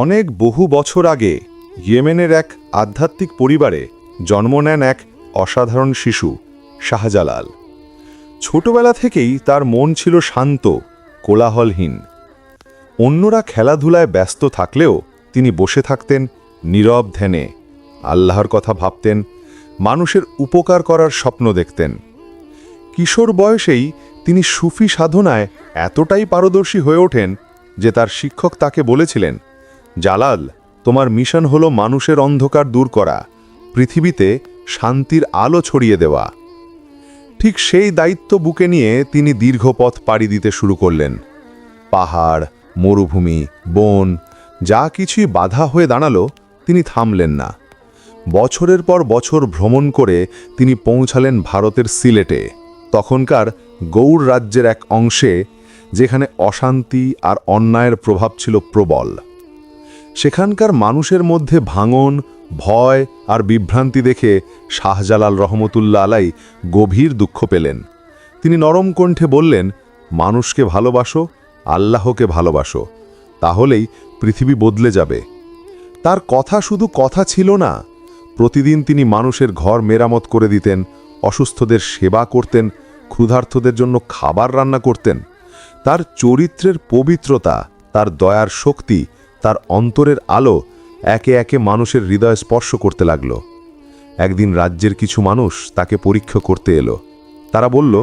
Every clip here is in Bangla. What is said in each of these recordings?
অনেক বহু বছর আগে ইয়েমেনের এক আধ্যাত্মিক পরিবারে জন্ম নেন এক অসাধারণ শিশু, শাহজালাল। ছোটবেলা থেকেই তার মন ছিল শান্ত, কোলাহলহীন। অন্যরা খেলাধুলায় ব্যস্ত থাকলেও তিনি বসে থাকতেন নীরব ধ্যানে, আল্লাহর কথা ভাবতেন, মানুষের উপকার করার স্বপ্ন দেখতেন। কিশোর বয়সেই তিনি সুফি সাধনায় এতটাই পারদর্শী হয়ে ওঠেন যে তার শিক্ষক তাকে বলেছিলেন জালাল, তোমার মিশন হলো মানুষের অন্ধকার দূর করা, পৃথিবীতে শান্তির আলো ছড়িয়ে দেওয়া। ঠিক সেই দায়িত্ব বুকে নিয়ে তিনি দীর্ঘ পথ পাড়ি দিতে শুরু করলেন। পাহাড়, মরুভূমি, বন, যা কিছুই বাধা হয়ে দাঁড়াল, তিনি থামলেন না। বছরের পর বছর ভ্রমণ করে তিনি পৌঁছালেন ভারতের সিলেটে, তখনকার গৌড় রাজ্যের এক অংশে, যেখানে অশান্তি আর অন্যায়ের প্রভাব ছিল প্রবল। সেখানকার মানুষের মধ্যে ভাঙন, ভয় আর বিভ্রান্তি দেখে শাহজালাল রহমতুল্লা আলাই গভীর দুঃখ পেলেন। তিনি নরম কণ্ঠে বললেন, মানুষকে ভালোবাসো, আল্লাহকে ভালোবাসো, তাহলেই পৃথিবী বদলে যাবে। তার কথা শুধু কথা ছিল না, প্রতিদিন তিনি মানুষের ঘর মেরামত করে দিতেন, অসুস্থদের সেবা করতেন ক্ষুধার্থদের জন্য খাবার রান্না করতেন। তার চরিত্রের পবিত্রতা, তার দয়ার শক্তি তার অন্তরের আলো একে একে মানুষের হৃদয় স্পর্শ করতে লাগল। একদিন রাজ্যের কিছু মানুষ তাকে পরীক্ষা করতে এলো। তারা বলল,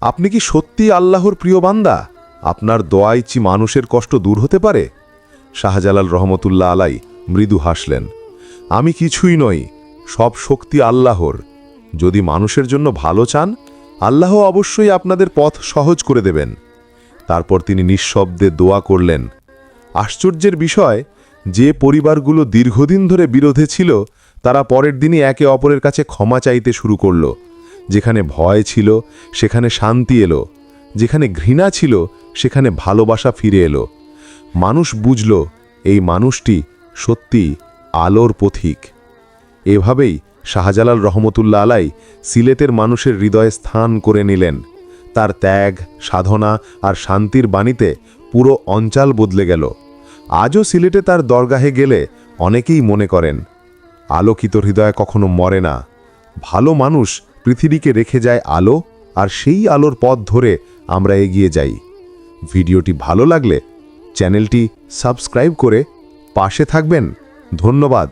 আপনি কি সত্যি আল্লাহর প্রিয় বান্দা? আপনার দোয়াই চি মানুষের কষ্ট দূর হতে পারে? শাহজালাল রহমতুল্লাহ আলাই মৃদু হাসলেন, আমি কিছুই নই, সব শক্তি আল্লাহর। যদি মানুষের জন্য ভালো চান, আল্লাহ অবশ্যই আপনাদের পথ সহজ করে দেবেন। তারপর তিনি নিঃশব্দে দোয়া করলেন আশ্চর্যের বিষয়, যে পরিবারগুলো দীর্ঘদিন ধরে বিরোধে ছিল, তারা পরের দিনই একে অপরের কাছে ক্ষমা চাইতে শুরু করল। যেখানে ভয় ছিল, সেখানে শান্তি এলো। যেখানে ঘৃণা ছিল, সেখানে ভালোবাসা ফিরে এলো। মানুষ বুঝল, এই মানুষটি সত্যি আলোর পথিক। এভাবেই শাহজালাল রহমতুল্লা আলাই সিলেটের মানুষের হৃদয়ে স্থান করে নিলেন। তার ত্যাগ, সাধনা আর শান্তির বাণীতে পুরো অঞ্চল বদলে গেল। আজও সিলেটে তার দরগাহে গেলে অনেকেই মনে করেন, আলোকিত হৃদয় কখনো মরে না। ভালো মানুষ পৃথিবীকে রেখে যায় আলো আর সেই আলোর পথ ধরে আমরা এগিয়ে যাই। ভিডিওটি ভালো লাগলে চ্যানেলটি সাবস্ক্রাইব করে পাশে থাকবেন। ধন্যবাদ।